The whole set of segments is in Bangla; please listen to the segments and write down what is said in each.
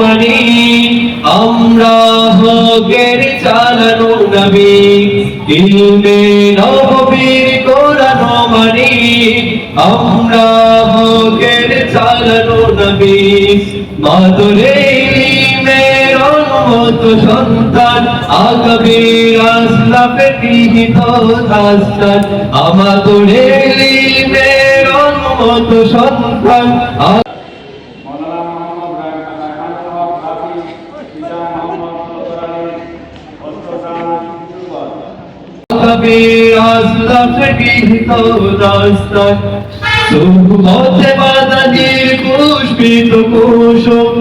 মানি আমরা হকের চালানো নবী। ইলমে নববীর কোরআন মানি আমরা হকের চালানো নবী। মাদুরে ইলমের মত সন্তান আগামীর আমাদের সন্তান মাদানির পুষ্পিত কুসুম।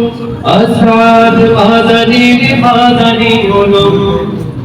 আসাদ মাদানির মাদানি উলুম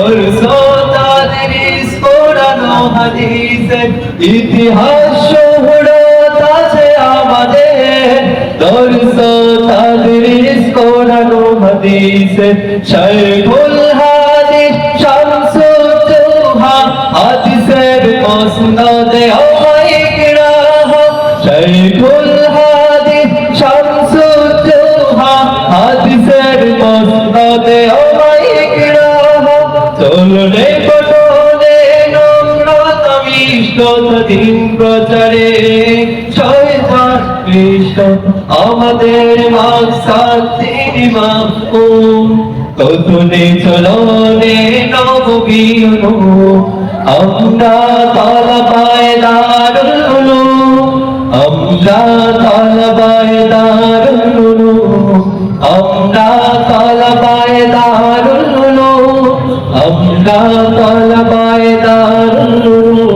দর্শ তাদের কোরআন হাদিসে ইতিহাস শোহরত আছে আমাদের। দর্শ তাদের কোরআন হাদিসে শাইখুল হাদিস হাদিসের মিষ্টতা দিন প্রচারে শয়তান কৃষ্ণ, আমাদের মাকসাদ তিনি মাহকুম কতনে চলনে নববীনু আমরা তালবায় দারুল আমরা তালবায় দারুল আমরা তালবায় দারুল আমরা তালবায় দারুল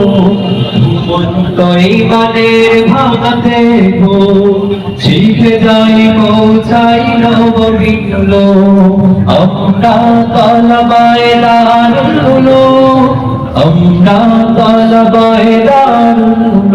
উলুম ইমানের ভাঙাতে গো শিখে যাই পৌঁছাই নববিল আমরা তলবায় দারুল আমরা তলবায় দারুল